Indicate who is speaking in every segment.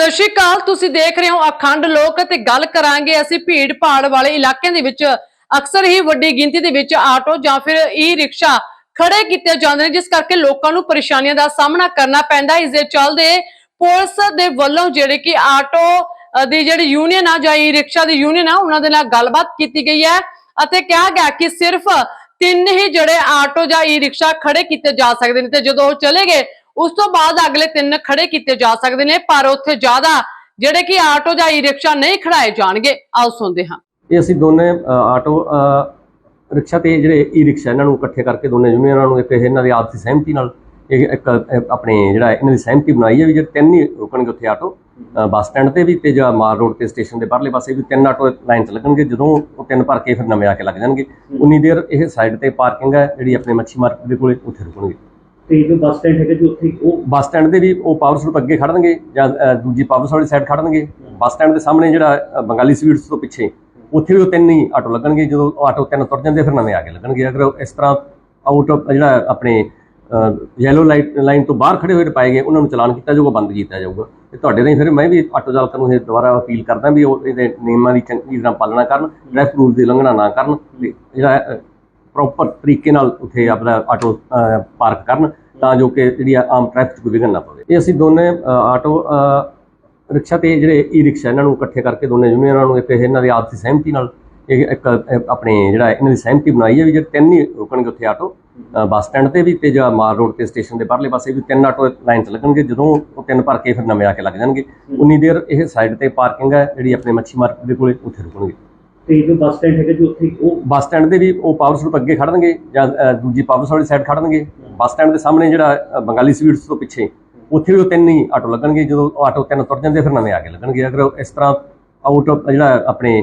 Speaker 1: ਸਤਿ ਸ਼੍ਰੀ ਅਕਾਲ, ਤੁਸੀਂ ਦੇਖ ਰਹੇ ਹੋ ਅਖੰਡ ਲੋਕ ਤੇ ਗੱਲ ਕਰਾਂਗੇ ਅਸੀਂ ਭੀੜ ਭਾੜ ਵਾਲੇ ਇਲਾਕਿਆਂ ਦੇ ਵਿੱਚ, ਅਕਸਰ ਹੀ ਵੱਡੀ ਗਿਣਤੀ ਦੇ ਵਿੱਚ ਆਟੋ ਜਾਂ ਫਿਰ ਈ ਰਿਕਸ਼ਾ ਖੜੇ ਕੀਤੇ ਜਾਂਦੇ ਨੇ, ਜਿਸ ਕਰਕੇ ਲੋਕਾਂ ਨੂੰ ਪਰੇਸ਼ਾਨੀਆਂ ਦਾ ਸਾਹਮਣਾ ਕਰਨਾ ਪੈਂਦਾ ਹੈ। ਇਸ ਦੇ ਚੱਲਦੇ ਪੁਲਿਸ ਦੇ ਵੱਲੋਂ ਜਿਹੜੇ ਕਿ ਆਟੋ ਦੀ ਜਿਹੜੀ ਯੂਨੀਅਨ ਆ ਜਾਂ ਈ ਰਿਕਸ਼ਾ ਦੀ ਯੂਨੀਅਨ ਆ, ਉਹਨਾਂ ਦੇ ਨਾਲ ਗੱਲਬਾਤ ਕੀਤੀ ਗਈ ਹੈ ਅਤੇ ਕਿਹਾ ਗਿਆ ਕਿ ਸਿਰਫ ਤਿੰਨ ਹੀ ਜਿਹੜੇ ਆਟੋ ਜਾਂ ਈ ਰਿਕਸ਼ਾ ਖੜੇ ਕੀਤੇ ਜਾ ਸਕਦੇ ਨੇ ਤੇ ਜਦੋਂ ਉਹ ਚਲੇ ਗਏ ਉਸ ਤੋਂ ਬਾਅਦ ਅਗਲੇ ਤਿੰਨ ਖੜੇ ਕੀਤੇ ਜਾ ਸਕਦੇ ਨੇ ਪਰ ਉੱਥੇ ਜ਼ਿਆਦਾ ਜਿਹੜੇ ਕਿ ਆਟੋ ਜਾਂ ਈ ਰਿਕਸ਼ਾ ਨਹੀਂ ਖੜਾਏ ਜਾਣਗੇ। ਆਓ ਸੁਣਦੇ ਹਾਂ।
Speaker 2: ਇਹ ਅਸੀਂ ਦੋਨੇ ਆਟੋ ਰਿਕਸ਼ਾ ਤੇ ਜਿਹੜੇ ਈ ਰਿਕਸ਼ਾ ਇਹਨਾਂ ਨੂੰ ਇਕੱਠੇ ਕਰਕੇ ਦੋਨੇ ਯੂਨੀਅਨਾਂ ਨੂੰ ਇੱਕ ਇਹਨਾਂ ਦੀ ਆਪਸੀ ਸਹਿਮਤੀ ਨਾਲ ਇਹ ਇੱਕ ਆਪਣੇ ਜਿਹੜਾ ਇਹਨਾਂ ਦੀ ਸਹਿਮਤੀ ਬਣਾਈ ਹੈ ਵੀ ਜਿਹੜੇ ਤਿੰਨ ਹੀ ਰੁਕਣਗੇ ਉੱਥੇ ਆਟੋ ਬੱਸ ਸਟੈਂਡ ਤੇ ਵੀ ਤੇ ਜਾਂ ਮਾਰ ਰੋਡ ਤੇ ਸਟੇਸ਼ਨ ਦੇ ਬਾਹਰਲੇ ਪਾਸੇ ਵੀ ਤਿੰਨ ਆਟੋ ਲਾਈਨ 'ਚ ਲੱਗਣਗੇ ਜਦੋਂ ਉਹ ਤਿੰਨ ਭਰ ਕੇ ਫਿਰ ਨਵੇਂ ਆ ਕੇ ਲੱਗ ਜਾਣਗੇ। ਉਨੀ ਦੇਰ ਇਹ ਸਾਈਡ ਤੇ ਪਾਰਕਿੰਗ ਹੈ ਜਿਹੜੀ ਆਪਣੇ ਮੱਛੀ ਮਾਰਕੀਟ ਦੇ ਕੋਲੇ ਉੱਥੇ ਰੁਕਣਗੇ।
Speaker 3: ਤੇ ਜੋ ਬੱਸ ਸਟੈਂਡ ਹੈਗਾ ਜੋ ਉੱਥੇ। ਉਹ
Speaker 2: ਬੱਸ ਸਟੈਂਡ ਦੇ ਵੀ ਉਹ ਪਾਵਰ ਸਟੇਸ਼ਨ ਅੱਗੇ ਖੜਨਗੇ ਜਾਂ ਅ, ਦੂਜੀ ਪਾਵਰ ਸਟੇਸ਼ਨ ਵਾਲੀ ਸਾਈਡ ਖੜਨਗੇ। ਬੱਸ ਸਟੈਂਡ ਦੇ ਸਾਹਮਣੇ ਜਿਹੜਾ ਅ, ਬੰਗਾਲੀ ਸਵੀਟਸ ਤੋਂ ਪਿੱਛੇ ਉੱਥੇ ਵੀ ਉਹ ਤਿੰਨ ਹੀ ਆਟੋ ਲੱਗਣਗੇ। ਜਦੋਂ ਉਹ ਆਟੋ ਤਿੰਨ ਤੁਰ ਜਾਂਦੇ ਫਿਰ ਨਵੇਂ ਆ ਕੇ ਲੱਗਣਗੇ। ਅਗਰ ਉਹ ਇਸ ਤਰ੍ਹਾਂ ਆਊਟ ਆਫ ਜਿਹੜਾ ਆਪਣੇ ਯੈਲੋ ਲਾਈਟ ਲਾਈਨ ਤੋਂ ਬਾਹਰ ਖੜੇ ਹੋਏ ਪਾਏ ਗਏ ਉਹਨਾਂ ਨੂੰ ਚਲਾਨ ਕੀਤਾ ਜਾਊਗਾ ਬੰਦ ਕੀਤਾ ਜਾਊਗਾ। ਤੇ ਤੁਹਾਡੇ ਰਾਹੀਂ ਫਿਰ ਮੈਂ ਵੀ ਆਟੋ ਚਾਲਕਾਂ ਨੂੰ ਇਹ ਦੁਬਾਰਾ ਅਪੀਲ ਕਰਦਾ ਵੀ ਉਹ ਇਹਦੇ ਨਿਯਮਾਂ ਦੀ ਚੰਗੀ ਤਰ੍ਹਾਂ ਪਾਲਣਾ ਕਰਨ ਟ੍ਰੈਫਿਕ ਰੂਲ ਦੀ ਉਲੰਘਣਾ ਨਾ ਕਰਨ ਤੇ ਜਿਹੜਾ ਪ੍ਰੋਪਰ ਤਰੀਕੇ ਨਾਲ ਉੱਥੇ ਆਪਣਾ ਆਟੋ ਪਾਰਕ ਕਰਨ। ਤਾਂ ਜੋ ਕਿ ਜਿਹੜੀ ਆਮ ਟ੍ਰੈਫਿਕ ਕੋਈ ਵਿਘਨ ਨਾ ਪਵੇ। ਇਹ ਅਸੀਂ ਦੋਨੇ ਆਟੋ ਰਿਕਸ਼ਾ ਤੇ ਜਿਹੜੇ ਈ ਰਿਕਸ਼ਾ ਇਹਨਾਂ ਨੂੰ ਇਕੱਠੇ ਕਰਕੇ ਦੋਨੇ ਯੂਨੀਅਨਾਂ ਨੂੰ ਇੱਕ ਇਹਨਾਂ ਦੀ ਆਪਸੀ ਸਹਿਮਤੀ ਨਾਲ ਇਹ ਇੱਕ ਆਪਣੇ ਜਿਹੜਾ ਇਹਨਾਂ ਦੀ ਸਹਿਮਤੀ ਬਣਾਈ ਹੈ ਵੀ ਜਿਹੜੇ ਤਿੰਨ ਹੀ ਰੁਕਣਗੇ ਉੱਥੇ ਆਟੋ ਬੱਸ ਸਟੈਂਡ ਤੇ ਵੀ ਤੇ ਜਾਂ ਮਾਰ ਰੋਡ ਤੇ ਸਟੇਸ਼ਨ ਦੇ ਬਾਹਰਲੇ ਪਾਸੇ ਵੀ ਤਿੰਨ ਆਟੋ ਲਾਈਨ 'ਚ ਲੱਗਣਗੇ। ਜਦੋਂ ਉਹ ਤਿੰਨ ਭਰ ਕੇ ਫਿਰ ਨਵੇਂ ਆ ਕੇ ਲੱਗ ਜਾਣਗੇ। ਉਨੀ ਦੇਰ ਇਹ ਸਾਈਡ ਤੇ ਪਾਰਕਿੰਗ ਹੈ ਜਿਹੜੀ ਆਪਣੇ ਮੱਛੀ ਮਾਰਕੀਟ ਦੇ ਕੋਲੇ ਉੱਥੇ ਰੁਕਣਗੇ।
Speaker 3: ਤੇ ਜੋ ਬੱਸ ਸਟੈਂਡ ਹੈਗਾ ਜੋ ਉੱਥੇ ਉਹ
Speaker 2: ਬੱਸ ਸਟੈਂਡ ਦੇ ਵੀ ਉਹ ਪਾਵਰ ਸਟੇਸ਼ਨ ਅੱਗੇ ਖੜਨਗੇ ਜਾਂ ਅ, ਦੂਜੀ ਪਾਵਰ ਸਟੇਸ਼ਨ ਵਾਲੀ ਸਾਈਡ ਖੜਨਗੇ। ਬੱਸ ਸਟੈਂਡ ਦੇ ਸਾਹਮਣੇ ਜਿਹੜਾ ਅ, ਬੰਗਾਲੀ ਸਵੀਟਸ ਤੋਂ ਪਿੱਛੇ ਉੱਥੇ ਵੀ ਉਹ ਤਿੰਨ ਹੀ ਆਟੋ ਲੱਗਣਗੇ। ਜਦੋਂ ਉਹ ਆਟੋ ਤਿੰਨ ਤੁਰ ਜਾਂਦੇ ਫਿਰ ਨਵੇਂ ਆ ਕੇ ਲੱਗਣਗੇ। ਅਗਰ ਉਹ ਇਸ ਤਰ੍ਹਾਂ ਆਊਟ ਆਫ ਜਿਹੜਾ ਆਪਣੇ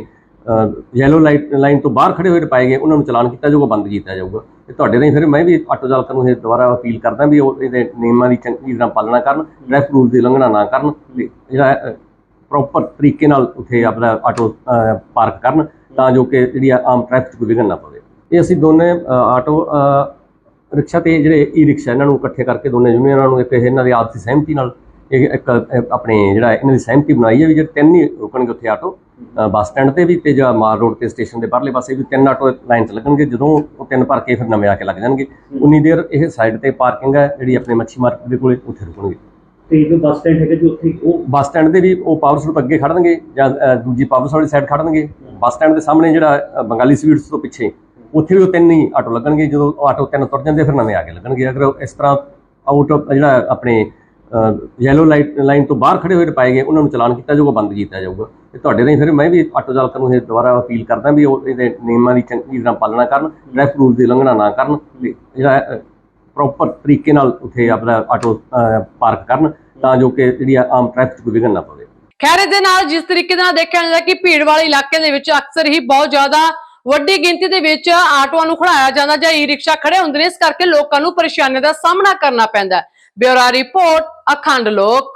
Speaker 2: ਯੈਲੋ ਲਾਈਟ ਲਾਈਨ ਤੋਂ ਬਾਹਰ ਖੜੇ ਹੋਏ ਪਾਏ ਗਏ ਉਹਨਾਂ ਨੂੰ ਚਲਾਨ ਕੀਤਾ ਜਾਊਗਾ ਬੰਦ ਕੀਤਾ ਜਾਊਗਾ। ਤੇ ਤੁਹਾਡੇ ਰਾਹੀਂ ਫਿਰ ਮੈਂ ਵੀ ਆਟੋ ਚਾਲਕਾਂ ਨੂੰ ਇਹ ਦੁਬਾਰਾ ਅਪੀਲ ਕਰਦਾ ਵੀ ਉਹ ਇਹਦੇ ਨਿਯਮਾਂ ਦੀ ਚੰਗੀ ਤਰ੍ਹਾਂ ਪਾਲਣਾ ਕਰਨ ਟ੍ਰੈਫਿਕ ਰੂਲ ਦੀ ਉਲੰਘਣਾ ਨਾ ਕਰਨ ਤੇ ਜਿਹੜਾ ਪ੍ਰੋਪਰ ਤਰੀਕੇ ਨਾਲ ਉੱਥੇ ਆਪਣਾ ਆਟੋ ਪਾਰਕ ਕਰਨ। ਤਾਂ ਜੋ ਕਿ ਜਿਹੜੀ ਆਮ ਟ੍ਰੈਫਿਕ 'ਚ ਕੋਈ ਵਿਘਨ ਨਾ ਪਵੇ। ਇਹ ਅਸੀਂ ਦੋਨੇ ਆਟੋ ਰਿਕਸ਼ਾ ਤੇ ਜਿਹੜੇ ਈ ਰਿਕਸ਼ਾ ਇਹਨਾਂ ਨੂੰ ਇਕੱਠੇ ਕਰਕੇ ਦੋਨੇ ਯੂਨੀਅਨਾਂ ਨੂੰ ਇੱਕ ਇਹਨਾਂ ਦੀ ਆਪਸੀ ਸਹਿਮਤੀ ਨਾਲ ਇਹ ਇੱਕ ਆਪਣੇ ਜਿਹੜਾ ਇਹਨਾਂ ਦੀ ਸਹਿਮਤੀ ਬਣਾਈ ਹੈ ਵੀ ਜਿਹੜੇ ਤਿੰਨ ਹੀ ਰੁਕਣਗੇ ਉੱਥੇ ਆਟੋ ਬੱਸ ਸਟੈਂਡ ਤੇ ਵੀ ਤੇ ਜਾਂ ਮਾਰ ਰੋਡ ਤੇ ਸਟੇਸ਼ਨ ਦੇ ਬਾਹਰਲੇ ਪਾਸੇ ਵੀ ਤਿੰਨ ਆਟੋ ਲਾਈਨ 'ਚ ਲੱਗਣਗੇ। ਜਦੋਂ ਉਹ ਤਿੰਨ ਭਰ ਕੇ ਫਿਰ ਨਵੇਂ ਆ ਕੇ ਲੱਗ ਜਾਣਗੇ। ਉਨੀ ਦੇਰ ਇਹ ਸਾਈਡ ਤੇ ਪਾਰਕਿੰਗ ਹੈ ਜਿਹੜੀ ਆਪਣੇ ਮੱਛੀ ਮਾਰਕੀਟ ਦੇ ਕੋਲੇ ਉੱਥੇ ਰੁਕਣਗੇ।
Speaker 3: ਤੇ ਜੋ ਬੱਸ ਸਟੈਂਡ ਹੈਗਾ ਜੋ ਉੱਥੇ ਉਹ
Speaker 2: ਬੱਸ ਸਟੈਂਡ ਦੇ ਵੀ ਉਹ ਪਾਵਰ ਸਟੇਸ਼ਨ ਅੱਗੇ ਖੜਨਗੇ ਜਾਂ ਅ, ਦੂਜੀ ਪਾਵਰ ਸਟੇਸ਼ਨ ਵਾਲੀ ਸਾਈਡ ਖੜਨਗੇ। ਬੱਸ ਸਟੈਂਡ ਦੇ ਸਾਹਮਣੇ ਜਿਹੜਾ ਅ, ਬੰਗਾਲੀ ਸਵੀਟਸ ਤੋਂ ਪਿੱਛੇ ਉੱਥੇ ਵੀ ਉਹ ਤਿੰਨ ਹੀ ਆਟੋ ਲੱਗਣਗੇ। ਜਦੋਂ ਉਹ ਆਟੋ ਤਿੰਨ ਤੁਰ ਜਾਂਦੇ ਫਿਰ ਨਵੇਂ ਆ ਕੇ ਲੱਗਣਗੇ। ਅਗਰ ਉਹ ਇਸ ਤਰ੍ਹਾਂ ਆਊਟ ਆਫ ਜਿਹੜਾ ਆਪਣੇ ਯੈਲੋ ਲਾਈਟ ਲਾਈਨ ਤੋਂ ਬਾਹਰ ਖੜੇ ਹੋਏ ਪਾਏ ਗਏ ਉਹਨਾਂ ਨੂੰ ਚਲਾਨ ਕੀਤਾ ਜਾਊਗਾ ਬੰਦ ਕੀਤਾ ਜਾਊਗਾ। ਤੇ ਤੁਹਾਡੇ ਰਾਹੀਂ ਫਿਰ ਮੈਂ ਵੀ ਆਟੋ ਚਾਲਕਾਂ ਨੂੰ ਇਹ ਦੁਬਾਰਾ ਅਪੀਲ ਕਰਦਾ ਵੀ ਉਹ ਇਹਦੇ ਨਿਯਮਾਂ ਦੀ ਚੰਗੀ ਤਰ੍ਹਾਂ ਪਾਲਣਾ ਕਰਨ ਟ੍ਰੈਫਿਕ ਰੂਲ ਦੀ ਉਲੰਘਣਾ ਨਾ ਕਰਨ। ਤੇ ਜਿਹੜਾ ਪ੍ਰੋਪਰ ਤਰੀਕੇ ਨਾਲ ਉੱਥੇ ਆਪਣਾ ਆਟੋ ਪਾਰਕ ਕਰਨ ਤਾਂ ਜੋ ਕਿ ਜਿਹੜੀ ਆਮ ਟ੍ਰੈਫਿਕ 'ਚ ਵਿਘਨ ਨਾ ਪਵੇ।
Speaker 1: ਖੈਰ ਇਹਦੇ ਨਾਲ ਜਿਸ ਤਰੀਕੇ ਨਾਲ ਦੇਖਿਆ ਜਾਂਦਾ ਕਿ ਭੀੜ ਵਾਲੇ ਇਲਾਕੇ ਦੇ ਵਿੱਚ ਅਕਸਰ ਹੀ ਬਹੁਤ ਜ਼ਿਆਦਾ ਵੱਡੀ ਗਿਣਤੀ ਦੇ ਵਿੱਚ ਆਟੋਆਂ ਨੂੰ ਖੜਾਇਆ ਜਾਂਦਾ ਜਾਂ ਈ ਰਿਕਸ਼ਾ ਖੜੇ ਹੁੰਦੇ ਨੇ, ਇਸ ਕਰਕੇ ਲੋਕਾਂ ਨੂੰ ਪਰੇਸ਼ਾਨੀਆਂ ਦਾ ਸਾਹਮਣਾ ਕਰਨਾ ਪੈਂਦਾ ਹੈ। ਰਿਪੋਰਟ, ਅਖੰਡ ਲੋਕ।